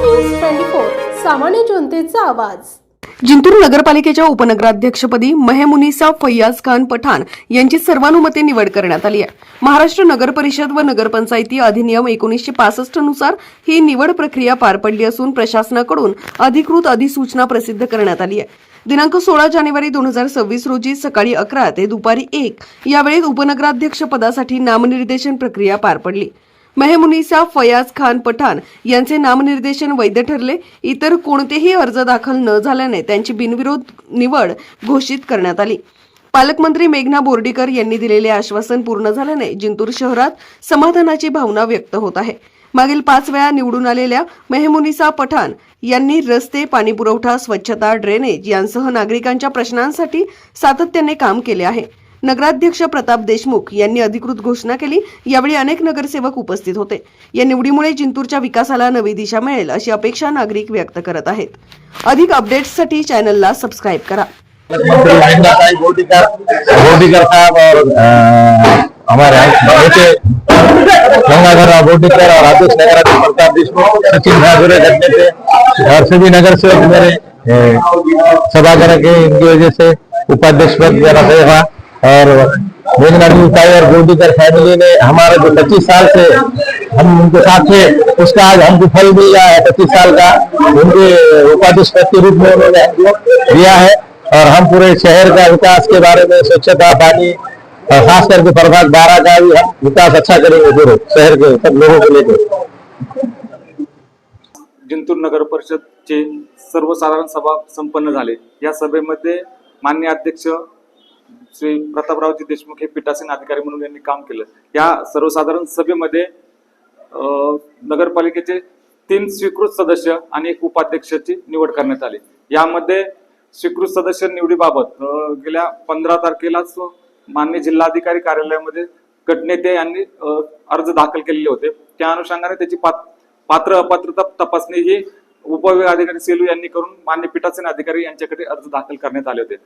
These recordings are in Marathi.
न्यूज ट्वेंटी फोर सामान्य जनतेचा आवाज. जिंतूर नगरपालिकेच्या उपनगराध्यक्षपदी मेहमुनिसा फैयाज खान पठाण यांची सर्वानुमते निवड करण्यात आली आहे. महाराष्ट्र नगर परिषद व नगरपंचायती अधिनियम एकोणीसशे पासष्टनुसार ही निवड प्रक्रिया पार पडली असून प्रशासनाकडून अधिकृत अधिसूचना प्रसिद्ध करण्यात आली आहे. दिनांक सोळा जानेवारी दोन हजार सव्वीस रोजी सकाळी अकरा ते दुपारी एक यावेळेत उपनगराध्यक्षपदासाठी उपनगराध्यक्ष पदासाठी नामनिर्देशन प्रक्रिया पार पडली. मेहमुनिसा फयाज खान पठाण यांचे नामनिर्देशन वैध ठरले. इतर कोणतेही अर्ज दाखल न झाल्याने त्यांची बिनविरोध निवड घोषित करण्यात आली. पालकमंत्री मेघना बोर्डीकर यांनी दिलेले आश्वासन पूर्ण झाल्याने जिंतूर शहरात समाधानाची भावना व्यक्त होत आहे. मागील पाच वेळा निवडून आलेल्या मेहमुनिसा पठाण यांनी रस्ते पाणीपुरवठा स्वच्छता ड्रेनेज यांसह नागरिकांच्या प्रश्नांसाठी सातत्याने काम केले आहे. नगराध्यक्ष प्रताप देशमुख यांनी अधिकृत घोषणा केली. यावेळी अनेक नगरसेवक उपस्थित होते. या निवडीमुळे जिंतूरच्या विकासाला नवी दिशा मिळेल अशी अपेक्षा नागरिक व्यक्त करत आहेत. अधिक अपडेट्ससाठी चॅनलला सबस्क्राईब करा. हमारे बेटे गंगाधर गोडीकर और अध्यक्ष नगर प्रताप देशमुख सचिन भागुरे करते थे और सभी नगर सेवक मेरे अ, सभागार के इनकी वजह से उपाध्यक्ष पद मेरा हुआ। और मेघनाथ ताई और गोडीकर फैमिली ने हमारा जो पच्चीस साल से हम उनके साथ थे। उसका आज हमको फल मिला है पच्चीस साल का। उनके उपाध्यक्ष के रूप में उन्होंने दिया है और हम पूरे शहर का विकास के बारे में स्वच्छता, पानी और खास करके प्रभाग बारह का भी विकास अच्छा करेंगे पूरे शहर के सब लोगों को लेकर जिंतूर नगर परिषदचे सर्वसाधारण सभा संपन्न झाले. या सभेमध्ये मान्य अध्यक्ष श्री प्रतापरावजी देशमुख हे पीठासीन अधिकारी म्हणून यांनी काम केलं. या सर्वसाधारण सभेमध्ये नगरपालिकेचे तीन स्वीकृत सदस्य आणि एक उपाध्यक्षाची निवड करण्यात आली. यामध्ये स्वीकृत सदस्य निवडीबाबत गेल्या पंधरा तारखेलाच मान्य जिल्हाधिकारी कार्यालयामध्ये गटनेते यांनी अर्ज दाखल केलेले होते. त्या अनुषंगाने त्याची पात्र अपात्रता तपासणी ही उपविभाग अधिकारी सेलू यांनी करून मान्य पीठासीन अधिकारी यांच्याकडे अर्ज दाखल करण्यात आले होते.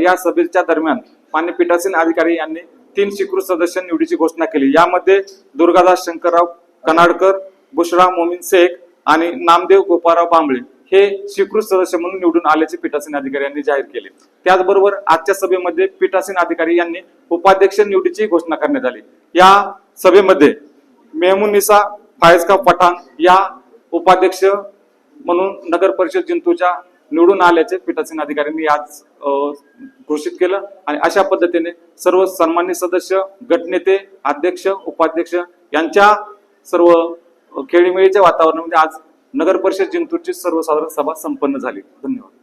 या सभेच्या दरम्यान मान्य पीठासीन अधिकारी यांनी तीन स्वीकृत सदस्य निवडीची घोषणा केली. यामध्ये दुर्गादास शंकरराव कनाडकर बुशराव मोमीन शेख आणि नामदेव गोपाराव बांबळे हे स्वीकृत सदस्य म्हणून निवडून आल्याचे पीठासीन अधिकारी यांनी जाहीर केले. त्याचबरोबर आजच्या सभेमध्ये पीठासीन अधिकारी यांनी उपाध्यक्ष निवडीची घोषणा करण्यात आली. या सभेमध्ये मेहमुनिसा फायजका पठाण या उपाध्यक्ष म्हणून नगर परिषद जिंतूच्या निवडून आल्याचे पीठासीन अधिकाऱ्यांनी आज घोषित केलं आणि अशा पद्धतीने सर्व सन्मान्य सदस्य गटनेते अध्यक्ष उपाध्यक्ष यांच्या सर्व खेळीमेळीच्या वातावरणामध्ये आज नगर परिषद जिंतूरची सर्वसाधारण सभा संपन्न झाली. धन्यवाद.